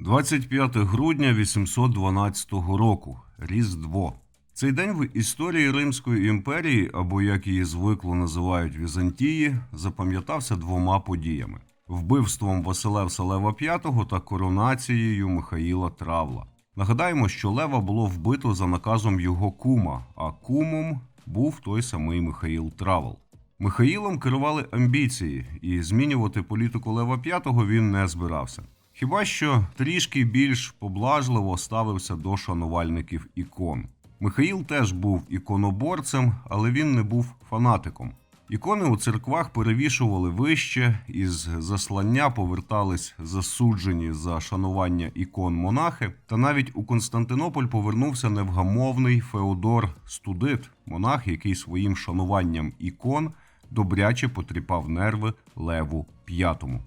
25 грудня 812 року. Різдво. Цей день в історії Римської імперії, або як її звикло називають Візантії, запам'ятався двома подіями: вбивством Василевса Лева V та коронацією Михаїла Травла. Нагадаємо, що Лева було вбито за наказом його кума, а кумом був той самий Михаїл Травл. Михаїлом керували амбіції, і змінювати політику Лева V він не збирався. Хіба що трішки більш поблажливо ставився до шанувальників ікон. Михаїл теж був іконоборцем, але він не був фанатиком. Ікони у церквах перевішували вище, із заслання повертались засуджені за шанування ікон монахи. Та навіть у Константинополь повернувся невгамовний Феодор Студит, монах, який своїм шануванням ікон добряче потріпав нерви Леву П'ятому.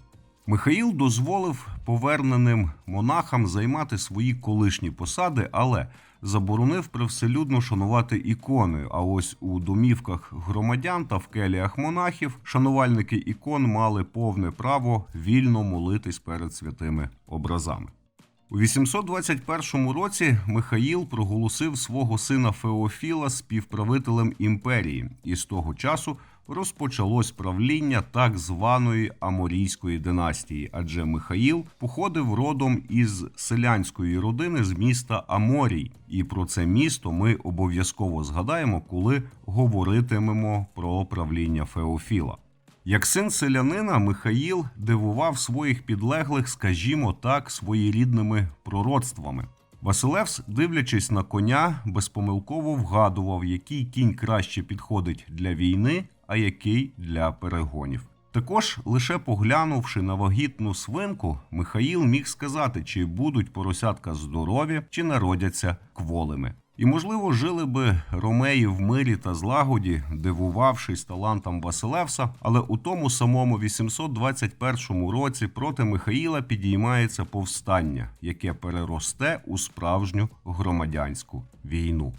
Михаїл дозволив поверненим монахам займати свої колишні посади, але заборонив привселюдно шанувати ікони. А ось у домівках громадян та в келіях монахів шанувальники ікон мали повне право вільно молитись перед святими образами. У 821 році Михаїл проголосив свого сина Феофіла співправителем імперії, і з того часу розпочалось правління так званої Аморійської династії, адже Михаїл походив родом із селянської родини з міста Аморій, і про це місто ми обов'язково згадаємо, коли говоритимемо про правління Феофіла. Як син селянина, Михаїл дивував своїх підлеглих, скажімо так, своєрідними пророцтвами. Василевс, дивлячись на коня, безпомилково вгадував, який кінь краще підходить для війни, а який для перегонів. Також, лише поглянувши на вагітну свинку, Михаїл міг сказати, чи будуть поросятка здорові, чи народяться кволими. І, можливо, жили би ромеї в мирі та злагоді, дивувавшись талантам Василевса, але у тому самому 821 році проти Михаїла підіймається повстання, яке переросте у справжню громадянську війну.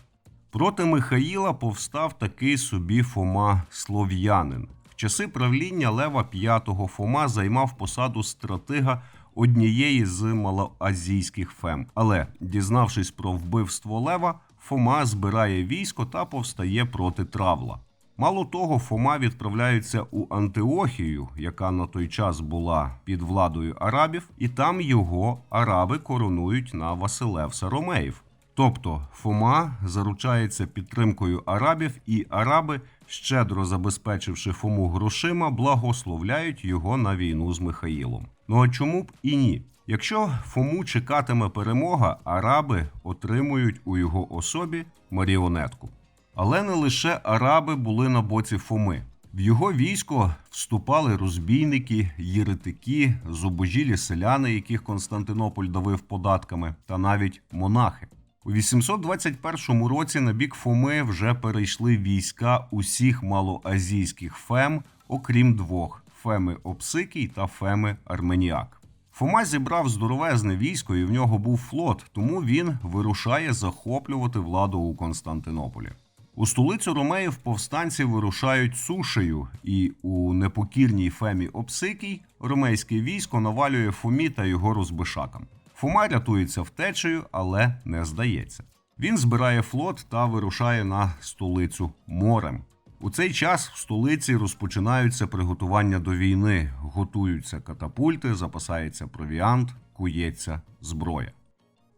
Проти Михаїла повстав такий собі Фома Слов'янин. В часи правління Лева V Фома займав посаду стратига однієї з малоазійських фем. Але, дізнавшись про вбивство Лева, Фома збирає військо та повстає проти травла. Мало того, Фома відправляється у Антиохію, яка на той час була під владою арабів, і там його араби коронують на Василевса Ромеїв. Тобто Фома заручається підтримкою арабів, і араби, щедро забезпечивши Фому грошима, благословляють його на війну з Михаїлом. Ну а чому б і ні? Якщо Фому чекатиме перемога, араби отримують у його особі маріонетку. Але не лише араби були на боці Фоми. В його військо вступали розбійники, єретики, зубожілі селяни, яких Константинополь давив податками, та навіть монахи. У 821 році на бік Фоми вже перейшли війська усіх малоазійських фем, окрім двох Феми Обсикій та Феми Арменіак. Фома зібрав здоровезне військо, і в нього був флот, тому він вирушає захоплювати владу у Константинополі. У столицю Ромеїв повстанці вирушають сушею, і у непокірній Фемі Обсикій ромейське військо навалює Фомі та його розбишакам. Фома рятується втечею, але не здається. Він збирає флот та вирушає на столицю морем. У цей час в столиці розпочинаються приготування до війни, готуються катапульти, запасається провіант, кується зброя.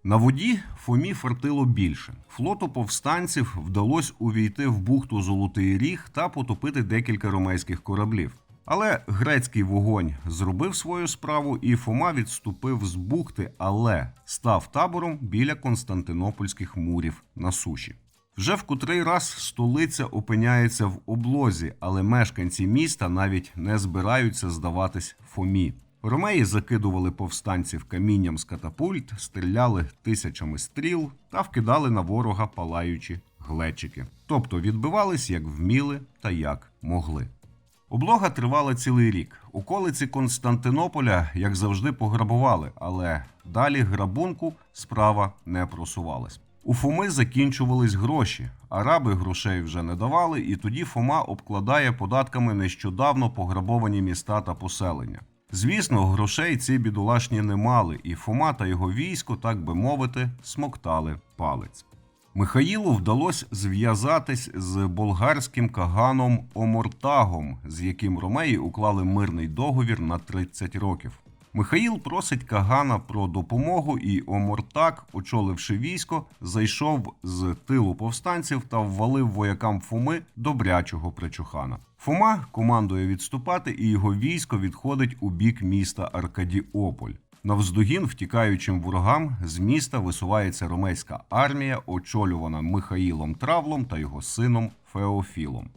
На воді Фомі фартило більше. Флоту повстанців вдалося увійти в бухту Золотий Ріг та потопити декілька ромейських кораблів. Але грецький вогонь зробив свою справу, і Фома відступив з бухти, але став табором біля константинопольських мурів на суші. Вже в котрий раз столиця опиняється в облозі, але мешканці міста навіть не збираються здаватись Фомі. Ромеї закидували повстанців камінням з катапульт, стріляли тисячами стріл та вкидали на ворога палаючі глечики. Тобто відбивались як вміли та як могли. Облога тривала цілий рік. Околиці Константинополя, як завжди, пограбували, але далі грабунку справа не просувалась. У Фоми закінчувались гроші. Араби грошей вже не давали, і тоді Фома обкладає податками нещодавно пограбовані міста та поселення. Звісно, грошей ці бідолашні не мали, і Фома та його військо, так би мовити, смоктали палець. Михаїлу вдалося зв'язатись з болгарським каганом Омортагом, з яким ромеї уклали мирний договір на 30 років. Михаїл просить Кагана про допомогу, і Омортак, очоливши військо, зайшов з тилу повстанців та ввалив воякам Фоми добрячого причухана. Фома командує відступати, і його військо відходить у бік міста Аркадіополь. Навздогін втікаючим ворогам з міста висувається ромейська армія, очолювана Михаїлом Травлом та його сином Феофілом.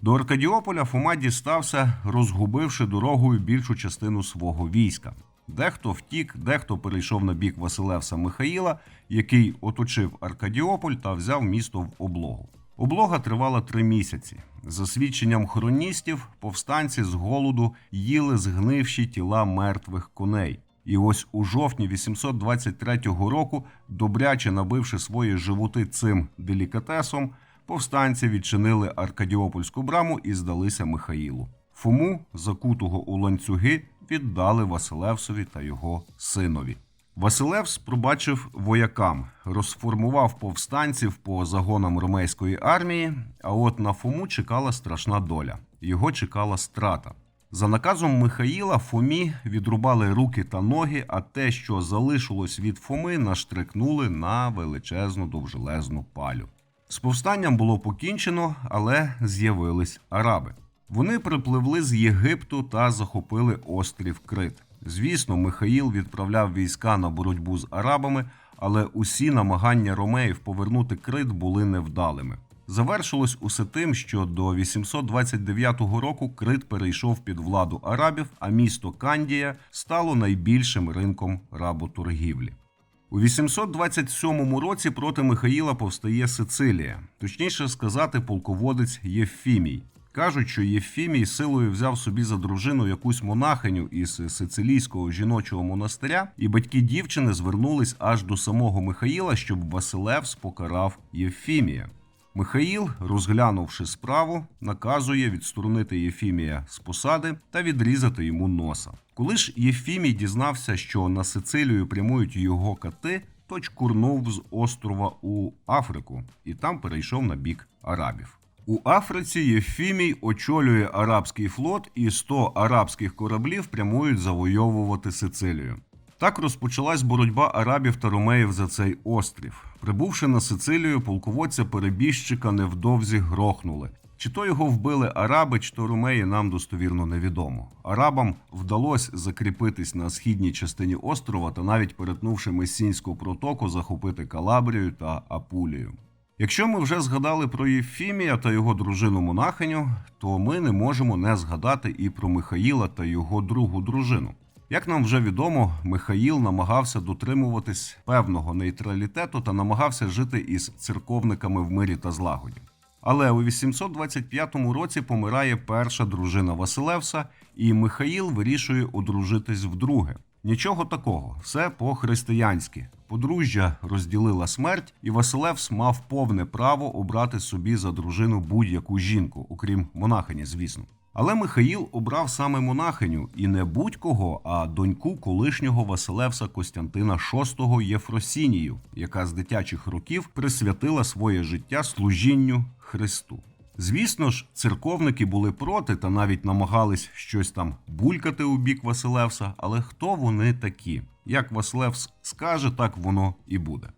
До Аркадіополя Фома дістався, розгубивши дорогою більшу частину свого війська. Дехто втік, дехто перейшов на бік Василевса Михаїла, який оточив Аркадіополь та взяв місто в облогу. Облога тривала три місяці. За свідченням хроністів, повстанці з голоду їли згнивші тіла мертвих коней. І ось у жовтні 823 року, добряче набивши свої животи цим делікатесом, повстанці відчинили Аркадіопольську браму і здалися Михаїлу. Фому, закутого у ланцюги, віддали Василевсові та його синові. Василевс пробачив воякам, розформував повстанців по загонам ромейської армії. А от на Фому чекала страшна доля. Його чекала страта. За наказом Михаїла Фомі відрубали руки та ноги, а те, що залишилось від Фоми, наштрикнули на величезну довжелезну палю. З повстанням було покінчено, але з'явились араби. Вони припливли з Єгипту та захопили острів Крит. Звісно, Михаїл відправляв війська на боротьбу з арабами, але усі намагання ромеїв повернути Крит були невдалими. Завершилось усе тим, що до 829 року Крит перейшов під владу арабів, а місто Кандія стало найбільшим ринком работоргівлі. У 827 році проти Михаїла повстає Сицилія, точніше сказати, полководець Євфімій. Кажуть, що Євфімій силою взяв собі за дружину якусь монахиню із сицилійського жіночого монастиря, і батьки дівчини звернулись аж до самого Михаїла, щоб Василевс покарав Євфімія. Михаїл, розглянувши справу, наказує відсторонити Єфімія з посади та відрізати йому носа. Коли ж Єфімій дізнався, що на Сицилію прямують його кати, то чкурнув з острова у Африку і там перейшов на бік арабів. У Африці Єфімій очолює арабський флот, і 100 арабських кораблів прямують завойовувати Сицилію. Так розпочалась боротьба арабів та ромеїв за цей острів. Прибувши на Сицилію, полководця перебіжчика невдовзі грохнули. Чи то його вбили араби, чи то ромеї, нам достовірно невідомо. Арабам вдалося закріпитись на східній частині острова та навіть перетнувши Месінську протоку, захопити Калабрію та Апулію. Якщо ми вже згадали про Єфімія та його дружину монахиню, то ми не можемо не згадати і про Михаїла та його другу дружину. Як нам вже відомо, Михаїл намагався дотримуватись певного нейтралітету та намагався жити із церковниками в мирі та злагоді. Але у 825 році помирає перша дружина Василевса, і Михаїл вирішує одружитись вдруге. Нічого такого, все по-християнськи. Подружжя розділила смерть, і Василевс мав повне право обрати собі за дружину будь-яку жінку, окрім монахині, звісно. Але Михаїл обрав саме монахиню і не будь-кого, а доньку колишнього Василевса Костянтина VI Єфросінію, яка з дитячих років присвятила своє життя служінню Христу. Звісно ж, церковники були проти та навіть намагались щось там булькати у бік Василевса, але хто вони такі? Як Василевс скаже, так воно і буде.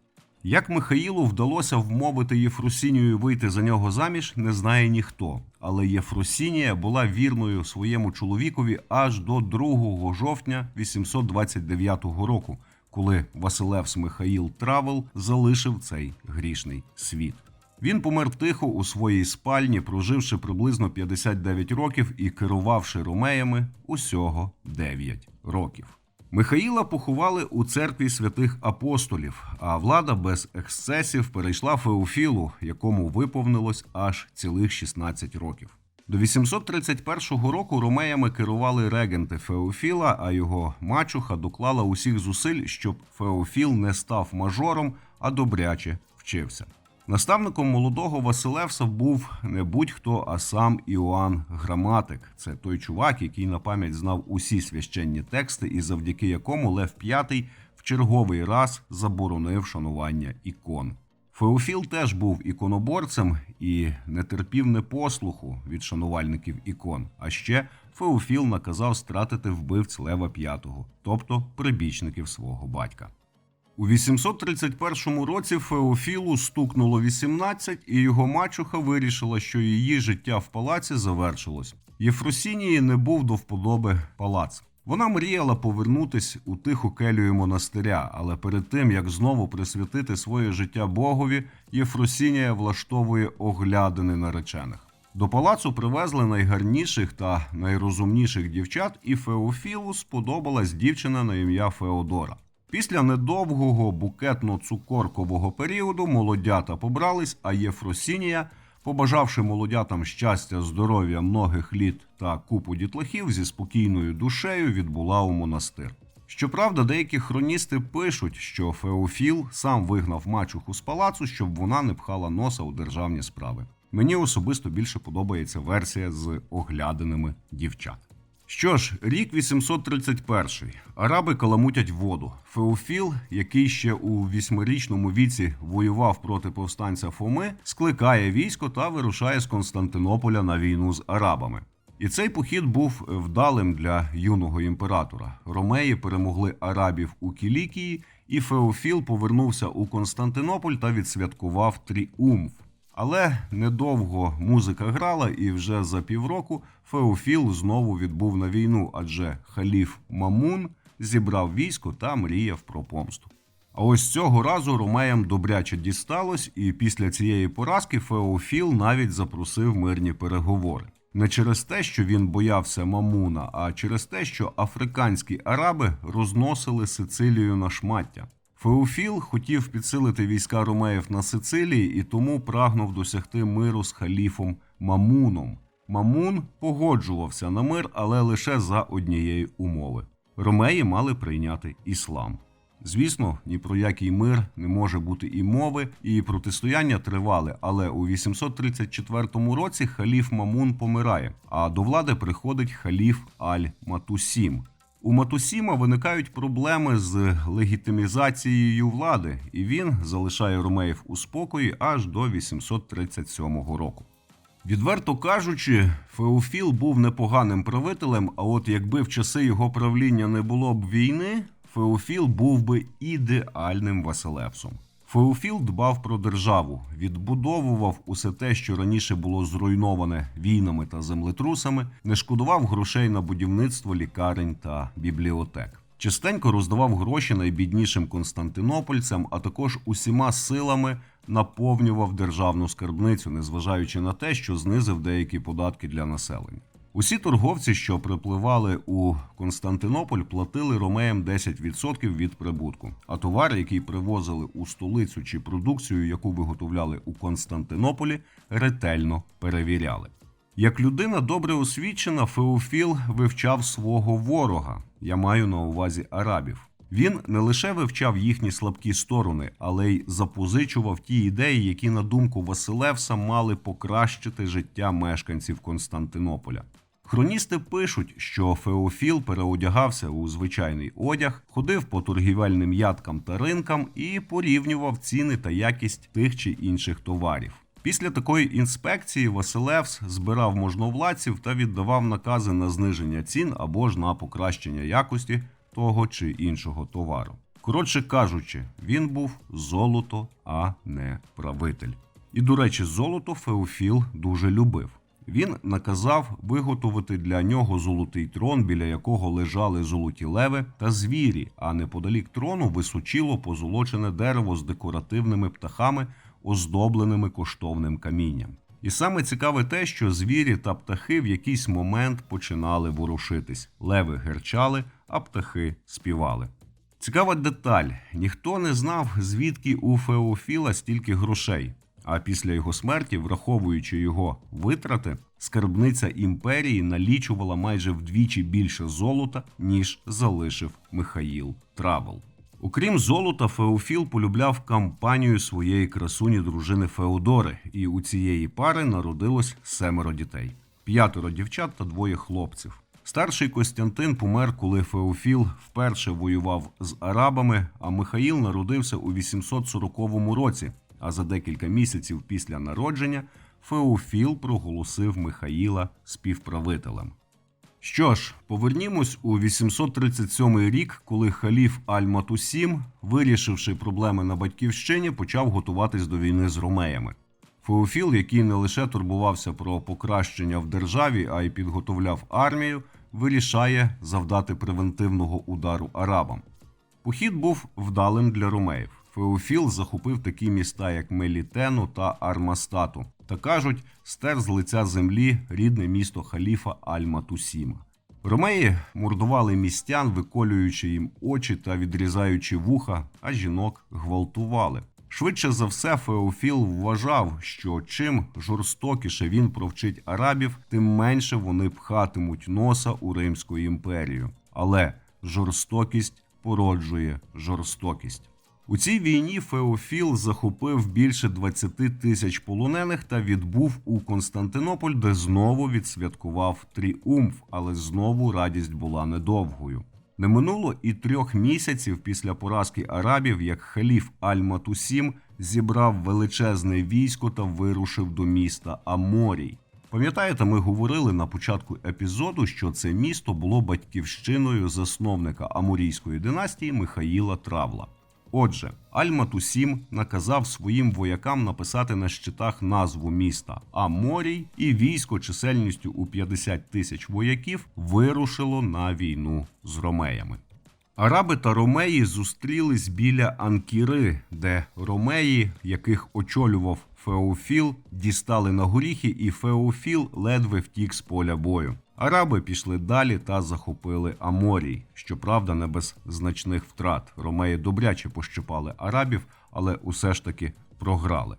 Як Михаїлу вдалося вмовити Єфросінію вийти за нього заміж, не знає ніхто. Але Єфросінія була вірною своєму чоловікові аж до 2 жовтня 829 року, коли Василевс Михаїл Травел залишив цей грішний світ. Він помер тихо у своїй спальні, проживши приблизно 59 років і керувавши ромеями усього 9 років. Михаїла поховали у церкві святих апостолів, а влада без ексцесів перейшла Феофілу, якому виповнилось аж цілих 16 років. До 831 року ромеями керували регенти Феофіла, а його мачуха доклала усіх зусиль, щоб Феофіл не став мажором, а добряче вчився. Наставником молодого Василевса був не будь-хто, а сам Іоанн Граматик. Це той чувак, який на пам'ять знав усі священні тексти, і завдяки якому Лев V в черговий раз заборонив шанування ікон. Феофіл теж був іконоборцем і не терпів непослуху від шанувальників ікон. А ще Феофіл наказав стратити вбивць Лева V, тобто прибічників свого батька. У 831 році Феофілу стукнуло 18, і його мачуха вирішила, що її життя в палаці завершилось. Єфросінії не був до вподоби палац. Вона мріяла повернутись у тиху келію монастиря, але перед тим як знову присвятити своє життя Богові, Єфросінія влаштовує оглядини наречених. До палацу привезли найгарніших та найрозумніших дівчат, і Феофілу сподобалась дівчина на ім'я Феодора. Після недовгого букетно-цукоркового періоду молодята побрались, а Єфросінія, побажавши молодятам щастя, здоров'я, многих літ та купу дітлахів, зі спокійною душею відбула у монастир. Щоправда, деякі хроністи пишуть, що Феофіл сам вигнав мачуху з палацу, щоб вона не пхала носа у державні справи. Мені особисто більше подобається версія з оглядинами дівчат. Що ж, рік 831. Араби каламутять воду. Феофіл, який ще у восьмирічному віці воював проти повстанця Фоми, скликає військо та вирушає з Константинополя на війну з арабами. І цей похід був вдалим для юного імператора. Ромеї перемогли арабів у Кілікії, і Феофіл повернувся у Константинополь та відсвяткував тріумф. Але недовго музика грала, і вже за півроку Феофіл знову відбув на війну, адже халіф Мамун зібрав військо та мріяв про помсту. А ось цього разу ромеям добряче дісталось, і після цієї поразки Феофіл навіть запросив мирні переговори. Не через те, що він боявся Мамуна, а через те, що африканські араби розносили Сицилію на шмаття. Феофіл хотів підсилити війська ромеїв на Сицилії і тому прагнув досягти миру з халіфом Мамуном. Мамун погоджувався на мир, але лише за однієї умови. Ромеї мали прийняти іслам. Звісно, ні про який мир не може бути і мови, і протистояння тривали. Але у 834 році халіф Мамун помирає, а до влади приходить халіф Аль-Матусім. У Матусіма виникають проблеми з легітимізацією влади, і він залишає ромеїв у спокої аж до 837 року. Відверто кажучи, Феофіл був непоганим правителем, а от якби в часи його правління не було б війни, Феофіл був би ідеальним Василевсом. Феофіл дбав про державу, відбудовував усе те, що раніше було зруйноване війнами та землетрусами, не шкодував грошей на будівництво лікарень та бібліотек. Частенько роздавав гроші найбіднішим константинопольцям, а також усіма силами наповнював державну скарбницю, незважаючи на те, що знизив деякі податки для населення. Усі торговці, що припливали у Константинополь, платили ромеям 10% від прибутку. А товар, який привозили у столицю чи продукцію, яку виготовляли у Константинополі, ретельно перевіряли. Як людина добре освічена, Феофіл вивчав свого ворога. Я маю на увазі арабів. Він не лише вивчав їхні слабкі сторони, але й запозичував ті ідеї, які, на думку Василевса, мали покращити життя мешканців Константинополя. Хроністи пишуть, що Феофіл переодягався у звичайний одяг, ходив по торгівельним ядкам та ринкам і порівнював ціни та якість тих чи інших товарів. Після такої інспекції Василевс збирав можновладців та віддавав накази на зниження цін або ж на покращення якості того чи іншого товару. Коротше кажучи, він був золото, а не правитель. І, до речі, золото Феофіл дуже любив. Він наказав виготовити для нього золотий трон, біля якого лежали золоті леви та звірі, а неподалік трону височило позолочене дерево з декоративними птахами, оздобленими коштовним камінням. І саме цікаве те, що звірі та птахи в якийсь момент починали ворушитись. Леви герчали, а птахи співали. Цікава деталь: ніхто не знав, звідки у Феофіла стільки грошей. А після його смерті, враховуючи його витрати, скарбниця імперії налічувала майже вдвічі більше золота, ніж залишив Михаїл Травел. Окрім золота, Феофіл полюбляв кампанію своєї красуні дружини Феодори, і у цієї пари народилось семеро дітей: п'ятеро дівчат та двоє хлопців. Старший Костянтин помер, коли Феофіл вперше воював з арабами, а Михаїл народився у 840 році. А за декілька місяців після народження Феофіл проголосив Михаїла співправителем. Що ж, повернімось у 837 рік, коли халіф Аль-Матусім, вирішивши проблеми на батьківщині, почав готуватись до війни з ромеями. Феофіл, який не лише турбувався про покращення в державі, а й підготовляв армію, вирішає завдати превентивного удару арабам. Похід був вдалим для ромеїв. Феофіл захопив такі міста, як Мелітену та Армастату, та кажуть, стер з лиця землі рідне місто халіфа Аль-Матусіма. Ромеї мордували містян, виколюючи їм очі та відрізаючи вуха, а жінок гвалтували. Швидше за все, Феофіл вважав, що чим жорстокіше він провчить арабів, тим менше вони пхатимуть носа у Римську імперію. Але жорстокість породжує жорстокість. У цій війні Феофіл захопив більше 20 тисяч полонених та відбув у Константинополь, де знову відсвяткував тріумф, але знову радість була недовгою. Не минуло і трьох місяців після поразки арабів, як халіф Аль-Матусім зібрав величезне військо та вирушив до міста Аморій. Пам'ятаєте, ми говорили на початку епізоду, що це місто було батьківщиною засновника амурійської династії Михаїла Травла. Отже, Аль-Матусім наказав своїм воякам написати на щитах назву міста Аморій, і військо чисельністю у 50 тисяч вояків вирушило на війну з ромеями. Араби та ромеї зустрілись біля Анкіри, де ромеї, яких очолював Феофіл, дістали на горіхи, і Феофіл ледве втік з поля бою. Араби пішли далі та захопили Аморій. Щоправда, не без значних втрат. Ромеї добряче пощипали арабів, але усе ж таки програли.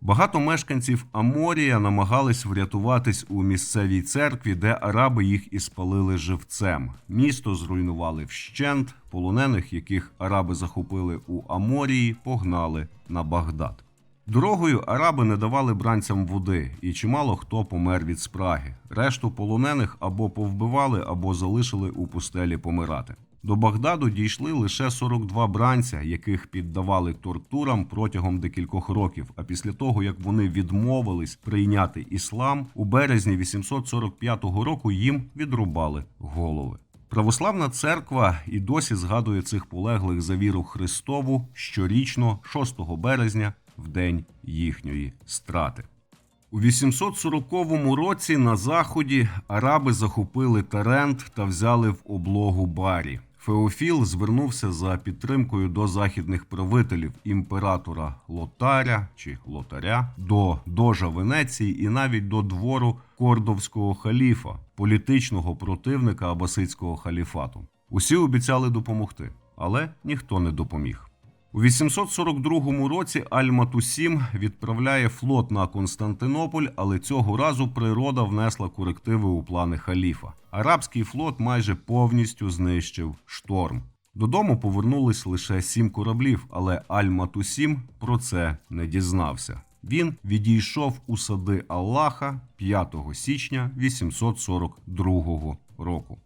Багато мешканців Аморія намагались врятуватись у місцевій церкві, де араби їх і спалили живцем. Місто зруйнували вщент, полонених, яких араби захопили у Аморії, погнали на Багдад. Дорогою араби не давали бранцям води, і чимало хто помер від спраги. Решту полонених або повбивали, або залишили у пустелі помирати. До Багдаду дійшли лише 42 бранця, яких піддавали тортурам протягом декількох років. А після того, як вони відмовились прийняти іслам, у березні 845 року їм відрубали голови. Православна церква і досі згадує цих полеглих за віру Христову щорічно, 6 березня, в день їхньої страти. У 840 році на заході араби захопили Тарент та взяли в облогу Барі. Феофіл звернувся за підтримкою до західних правителів імператора Лотаря чи Лотаря, до дожа Венеції і навіть до двору кордовського халіфа, політичного противника абасидського халіфату. Усі обіцяли допомогти, але ніхто не допоміг. У 842 році Аль-Матусім відправляє флот на Константинополь, але цього разу природа внесла корективи у плани халіфа. Арабський флот майже повністю знищив шторм. Додому повернулись лише сім кораблів, але Аль-Матусім про це не дізнався. Він відійшов у сади Аллаха 5 січня 842 року.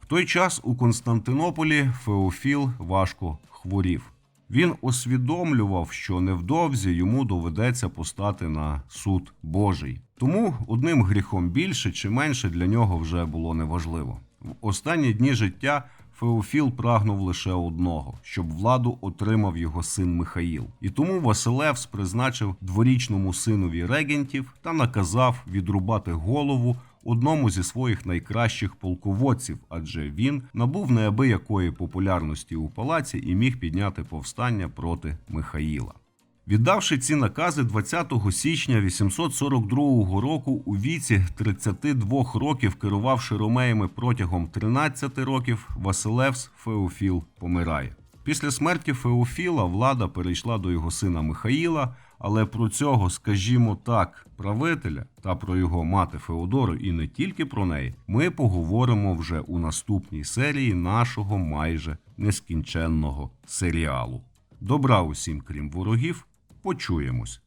В той час у Константинополі Феофіл важко хворів. Він усвідомлював, що невдовзі йому доведеться постати на суд Божий. Тому одним гріхом більше чи менше для нього вже було неважливо. В останні дні життя Феофіл прагнув лише одного, щоб владу отримав його син Михаїл. І тому Василевс призначив дворічному синові регентів та наказав відрубати голову одному зі своїх найкращих полководців, адже він набув неабиякої популярності у палаці і міг підняти повстання проти Михаїла. Віддавши ці накази 20 січня 842 року у віці 32 років, керувавши ромеями протягом 13 років, Василевс Феофіл помирає. Після смерті Феофіла влада перейшла до його сина Михаїла, але про цього, скажімо так, правителя та про його мати Феодору і не тільки про неї, ми поговоримо вже у наступній серії нашого майже нескінченного серіалу. Добра усім, крім ворогів, почуємось.